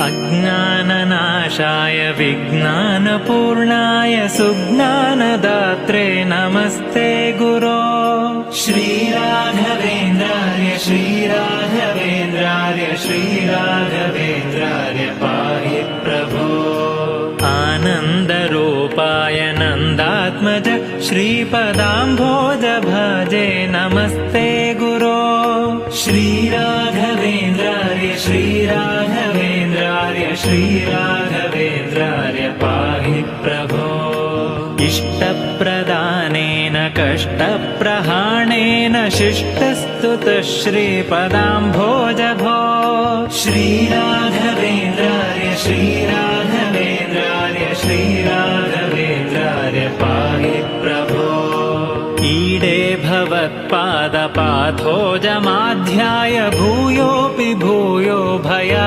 अज्ञाननाशाय विज्ञानपूर्णाय सुज्ञानदात्रे नमस्ते गुरो। श्रीराघवेन्द्रार्य श्रीराघवेन्द्रार्य श्रीराघवेन्द्रार्य पाहि प्रभो। आनन्दरूपाय नन्दात्मज श्रीपदाम्भोज भजे नमस्ते गुरो। श्रीराघवेन्द्रार्य श्रीराघवेन्द्रार्य श्रीराघवेन्द्रार्य पाहि प्रभो। इष्टप्रदानेन कष्टप्रहाणेन शिष्टस्तुतः श्रीपदाम्भोज भो श्रीराघवेन्द्रार्य श्रीराघवेन्द्रार्य श्रीराघवेन्द्रार्य पाहि प्रभो। ईडे भवत्पादपाथोजमाध्याय भूयोऽपि भूयो भया